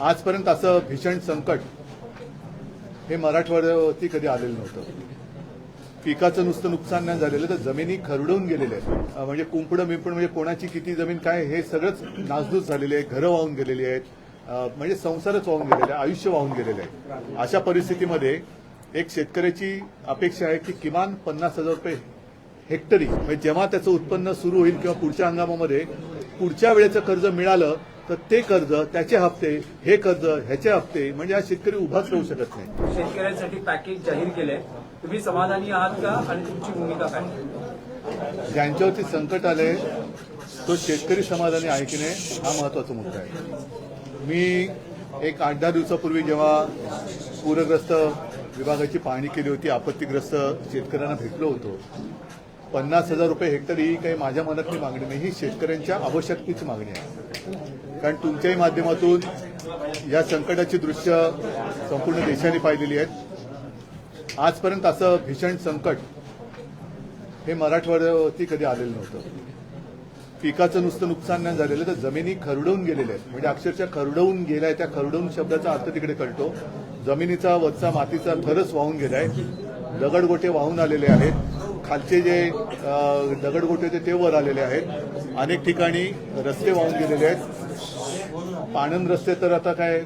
आजपर्यंत असं भीषण संकट हे मराठवाड्यावरती कधी आलेलं नव्हतं. पिकाचं नुसतं नुकसान नाही झालेलं तर जमिनी खरडून गेलेल्या आहेत. म्हणजे कुंपडं बिंपड म्हणजे कोणाची किती जमीन काय हे सगळंच नासधूस झालेले आहे घरं वाहून गेलेली आहेत. म्हणजे संसारच वाहून गेलेले आहे आयुष्य वाहून गेलेलं आहे अशा परिस्थितीमध्ये एक शेतकऱ्याची अपेक्षा आहे की किमान पन्नास हजार रुपये हेक्टरी म्हणजे जेव्हा त्याचं उत्पन्न सुरू होईल किंवा पुढच्या हंगामामध्ये पुढच्या वेळेचं कर्ज मिळालं तर ते कर्ज त्याचे हप्ते हे कर्ज ह्याचे हप्ते म्हणजे हा शेतकरी उभाच राहू शकत नाही. शेतकऱ्यांसाठी पॅकेज जाहीर केलंय. तुम्ही समाधानी आहात का आणि तुमची भूमिका काय? ज्यांच्यावरती संकट आले तो शेतकरी समाधानी आहे की नाही हा महत्त्वाचा मुद्दा आहे. मी एक आठ दहा दिवसापूर्वी जेव्हा पूरग्रस्त विभागाची पाहणी केली होती आपत्तीग्रस्त शेतकऱ्यांना भेटलो होतो. पन्नास हजार रुपये हेक्टर ही काही माझ्या मनातली मागणी नाही ही शेतकऱ्यांच्या आवश्यकतेची मागणी आहे. कारण तुमच्याही माध्यमातून या संकटाची दृश्य संपूर्ण देशाने पाहिलेली आहेत. आजपर्यंत असं भीषण संकट हे मराठवाड्यावरती कधी आलेलं नव्हतं. पिकाचं नुसतं नुकसान नाही झालेलं तर जमिनी खरडवून गेलेल्या आहेत. म्हणजे अक्षरशः खरडवून गेलाय त्या खरडवून शब्दाचा अर्थ तिकडे कळतो. जमिनीचा वरचा मातीचा थरच वाहून गेलाय दगडगोटे वाहून आलेले आहेत. खालचे जे दगडगोटे होते ते वर आलेले आहेत. अनेक ठिकाणी रस्ते वाहून गेलेले आहेत. पाणंद रस्ते तर आता काय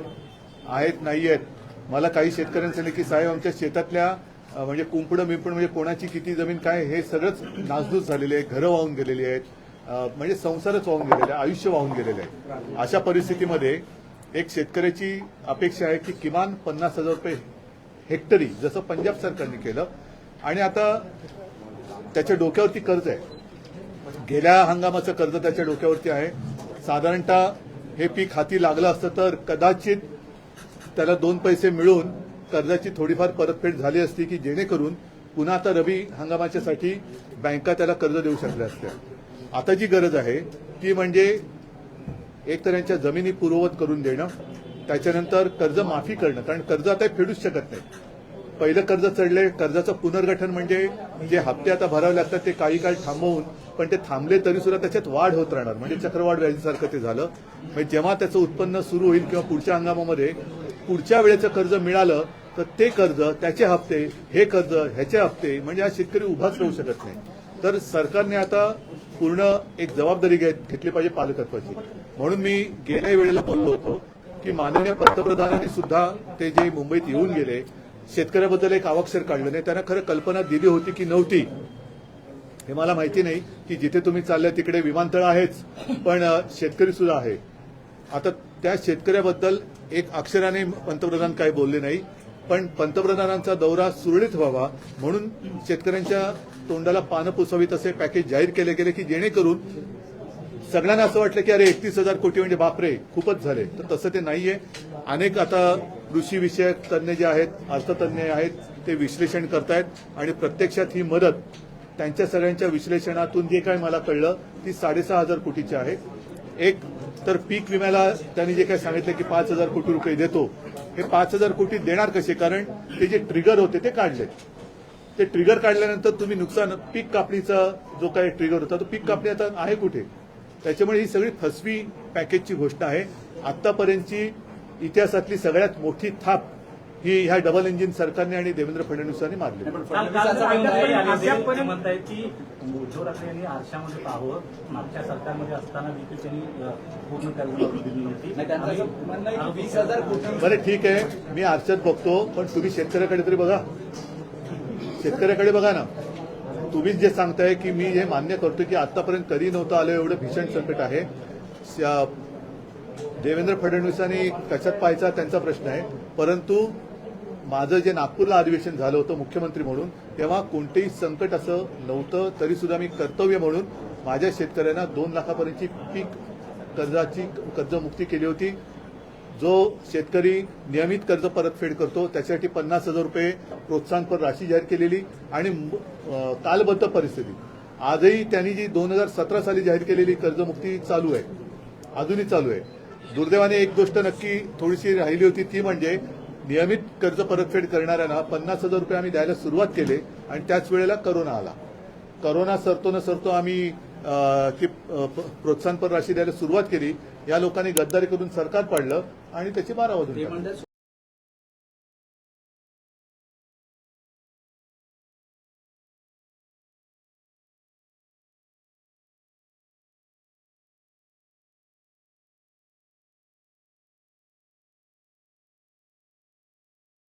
आहेत नाही आहेत मला काही शेतकऱ्यांनी सांगितलं की साहेब आमच्या शेतातल्या म्हणजे कुंपडं मिंपण म्हणजे कोणाची किती जमीन काय हे सगळंच नासधूस झालेले आहे घरं वाहून गेलेली आहेत म्हणजे संसारच वाहून गेलेले आहे आयुष्य वाहून गेलेलं आहे. अशा परिस्थितीमध्ये एक शेतकऱ्याची अपेक्षा आहे की किमान पन्नास हजार रुपये हेक्टरी जसं पंजाब सरकारने केलं आणि आता त्याच्या डोक्यावरती कर्ज आहे. गेल्या हंगामाचं कर्ज त्याच्या डोक्यावरती आहे. साधारणतः हे पीक हाती लागलं असतं तर कदाचित त्याला दोन पैसे मिळून कर्जाची थोडीफार परतफेड झाली असती की जेणेकरून पुन्हा आता रबी हंगामाच्यासाठी बँका त्याला कर्ज देऊ शकल्या असत्या. आता जी गरज आहे ती म्हणजे एक तर यांच्या जमिनी पूर्ववत करून देणं त्याच्यानंतर कर्ज माफी करणं कारण कर्ज आता फेडूच शकत नाही पहिलं कर्ज चढले कर्जाचं पुनर्गठन म्हणजे जे हप्ते आता भरावे लागतात ते काही काळ थांबवून पण ते थांबले तरी सुद्धा त्याच्यात वाढ होत राहणार. म्हणजे चक्रवाढ व्याजीसारखं ते झालं. म्हणजे जेव्हा त्याचं उत्पन्न सुरू होईल किंवा पुढच्या हंगामामध्ये पुढच्या वेळेचं कर्ज मिळालं तर ते कर्ज त्याचे हप्ते हे कर्ज ह्याचे हप्ते म्हणजे हा शेतकरी उभाच राहू शकत नाही. तर सरकारने आता पूर्ण एक जबाबदारी घेतली पाहिजे पालकत्वाची. म्हणून मी गेल्या वेळेला बोललो होतो की माननीय पंतप्रधानांनी सुद्धा ते जे मुंबईत येऊन गेले शेतकऱ्याबद्दल एक अवाक्षर काढलं नाही. त्यांना खरं कल्पना दिली होती की नव्हती. हे मला माहिती नाही की जिथे तुम्ही चालले तिकडे विमानतळ आहेच पण शेतकरी सुद्धा आहे. आता त्या शेतकऱ्याबद्दल एक अक्षराने पंतप्रधान काही बोलले नाही पण पंतप्रधानांचा दौरा सुरळीत व्हावा म्हणून शेतकऱ्यांच्या तोंडाला पानं पुसावीत असे पॅकेज जाहीर केले गेले की जेणेकरून सगळ्यांना असं वाटलं की अरे एकतीस हजार कोटी म्हणजे बापरे खूपच झाले. तर तसं ते नाहीये. अनेक आता कृषी विषयक तज्ज्ञ जे आहेत अर्थतज्ञ आहेत ते विश्लेषण करतायत आणि प्रत्यक्षात ही मदत त्यांच्या सगळ्यांच्या विश्लेषणातून जे काय मला कळलं ती साडेसहा हजार कोटीची आहे. एक तर पीक विम्याला त्यांनी जे काय सांगितलं की पाच हजार कोटी रुपये देतो हे पाच हजार कोटी देणार कसे? कारण ते जे ट्रिगर होते ते काढले. ते ट्रिगर काढल्यानंतर तुम्ही नुकसान पीक कापणीचा जो काही ट्रिगर होता तो पीक कापणी आता आहे कुठे? त्याच्यामुळे ही सगळी फसवी पॅकेजची गोष्ट आहे. आतापर्यंतची इतिहासातली सगळ्यात मोठी थाप ही ह्या डबल इंजिन सरकारने आणि देवेंद्र फडणवीसांनी मारली. उद्धव ठाकरे यांनी आरशामध्ये पाहावं. मागच्या सरकारमध्ये असताना देखील त्यांनी पूर्ण बरं ठीक आहे. मी आरशात बघतो पण तुम्ही शेतकऱ्याकडे तरी बघा. शेतकऱ्याकडे बघा ना. तुम्हीच जे सांगताय की मी हे मान्य करतो की आतापर्यंत कधी नव्हतं आलं एवढं भीषण संकट आहे. देवेंद्र फडणवीसांनी कशात पाहायचा त्यांचा प्रश्न आहे. परंतु माझं जे नागपूरला अधिवेशन झालं होतं मुख्यमंत्री म्हणून तेव्हा कोणतेही संकट असं नव्हतं तरी सुद्धा मी कर्तव्य म्हणून माझ्या शेतकऱ्यांना दोन लाखापर्यंतची पीक कर्जाची कर्जमुक्ती केली होती. जो शेतकरी नियमित कर्ज परतफेड करतो त्याच्यासाठी पन्नास हजार रुपये प्रोत्साहनपर राशी जाहीर केलेली आणि कालबद्ध परिस्थिती. आजही त्यांनी जी दोन हजार सतरा साली जाहीर केलेली कर्जमुक्ती चालू आहे अजूनही चालू आहे. दुर्दैवाने एक गोष्ट नक्की थोडीशी राहिली होती ती म्हणजे नियमित कर्ज परतफेड करणाऱ्यांना पन्नास हजार रुपये आम्ही द्यायला सुरुवात केली आणि त्याच वेळेला करोना आला. करोना सरतो न सरतो आम्ही ती प्रोत्साहनपर राशी द्यायला सुरुवात केली. या लोकांनी गद्दारी करून सरकार पाडलं आणि त्याची बारा वाजून